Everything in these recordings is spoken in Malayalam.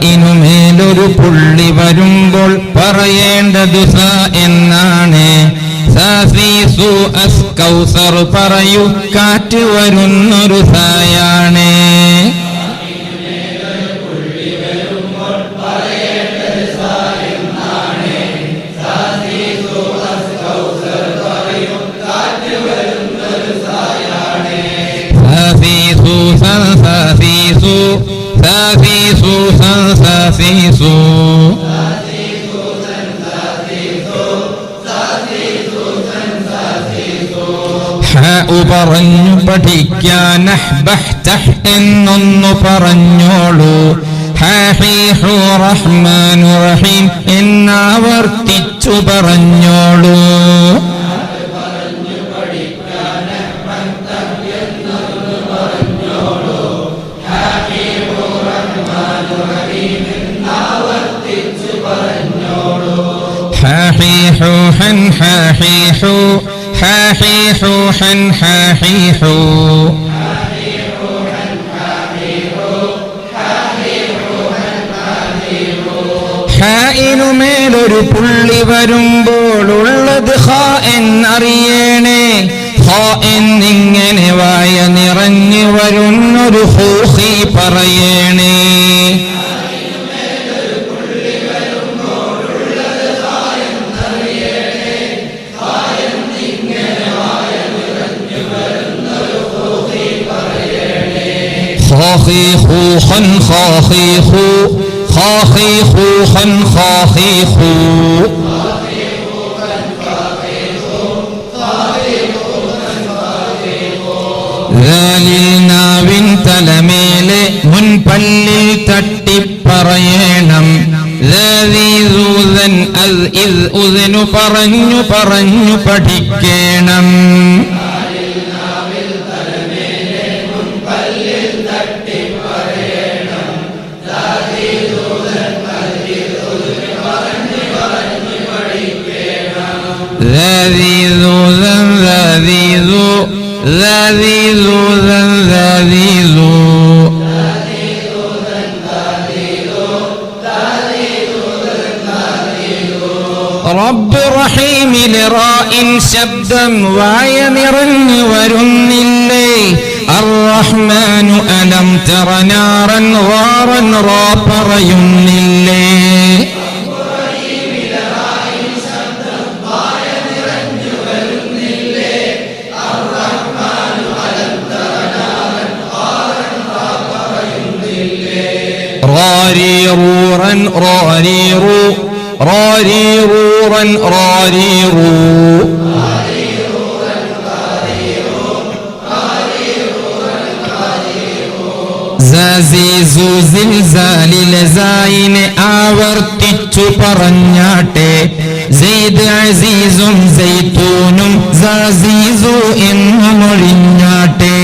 തായിനുമേലൊരു പുള്ളി വരുമ്പോൾ പറയേണ്ടതു സ എന്നാണ്. അസ് കൗസർ പറയൂ കാറ്റ് വരുന്നൊരു സായാണ്. സാഫീസു ഹാഉ പറഞ്ഞു എന്നൊന്നു പറഞ്ഞോളൂ. റഹ്മാനു റഹീം എന്നാവർത്തിച്ചു പറഞ്ഞോളൂ. حاحيحو حن حاحيحو حاحيحو حن حاحيحو ഹായിനുമേലൊരു പുള്ളി വരുമ്പോൾ ഉള്ളത് ഹ എന്നറിയണേ ഹ എന്നിങ്ങനെ വായ നിറഞ്ഞു വരുന്നൊരു ഹൂഹി പറയണേ خن خاخي خو خاخي خو خن خاخي خو ിൽ തലമേലെ മുൻപല്ലിൽ തട്ടിപ്പറയണം. പറഞ്ഞു പറഞ്ഞു പഠിക്കണം. ذي ذا ذا ذي ذو ذا ذي ذو ذا ذي ذو رب رحيم لراء شبدا وعيمرن ورن الليل. الرحمن ألم تر نارا غارا رابر بريم الليل. ആവർത്തിച്ചു പറഞ്ഞാട്ടെ. Syed അസീസും സെയ്ത്തൂനും മൊഴിഞ്ഞാട്ടെ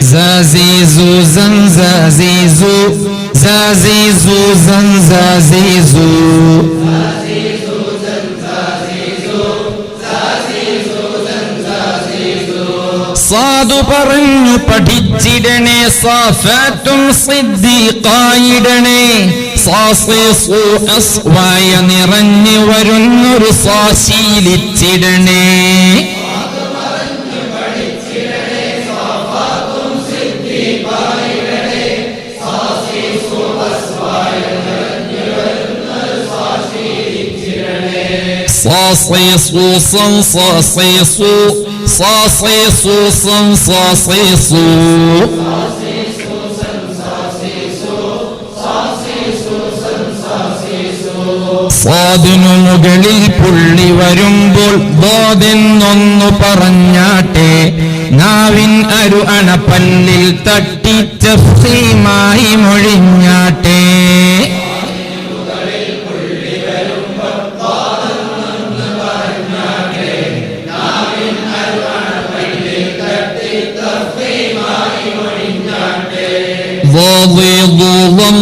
Zazizu zan zazizu Zazizu zan zazizu Zazizu zan zazizu Zazizu zan zazizu സാധു പറഞ്ഞു പഠിച്ചിടണേ സാഫാറ്റും സിദ്ദീഖായ അസ്വായ നിറഞ്ഞു വരുന്നൊരു സ്വാശീലിച്ചിടണേ സാസേസൂസം സാസേസു സാസേസൂസം സാസേസൂ സ്വാദിനു മുകളിൽ പുള്ളി വരുമ്പോൾ ബോധെന്നൊന്നു പറഞ്ഞാട്ടെ നാവിൻ അരു അണപ്പല്ലിൽ തട്ടി ചഫീമായി മൊഴിഞ്ഞാട്ടെ ضاضيض ضم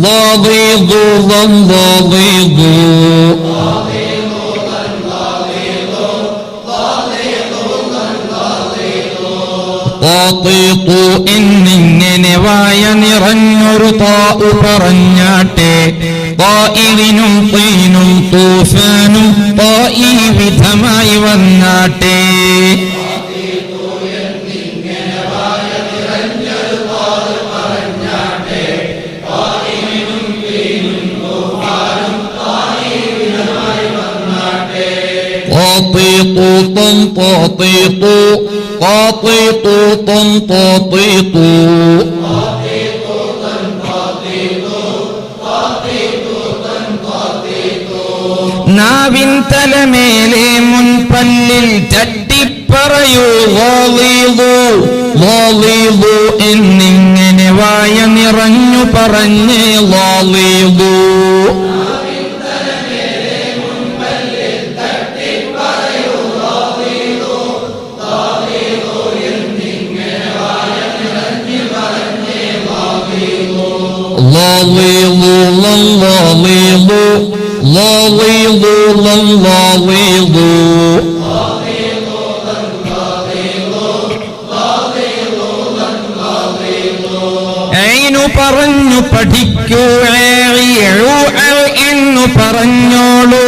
ضاضيض ضاضيض ضم ضاضيض താത്തീത്തു എന്നിങ്ങനെ വായ നിറഞ്ഞൊരു താഉ പറഞ്ഞാട്ടെ തായിനും തീനും തൂഫാനും തായി വിധമായി വന്നാട്ടെ طاطيط طن طاطيط طاطيط طن طاطيط നാവിൻ തലമേലെ മുൻപല്ലിൽ ചട്ടിപ്പറയൂ വാളീതു വാളീതു എന്നിങ്ങനെ വായ നിറഞ്ഞു പറഞ്ഞേ വാളീതു പറഞ്ഞു പഠിക്കൂ എന്നു പറഞ്ഞോളൂ.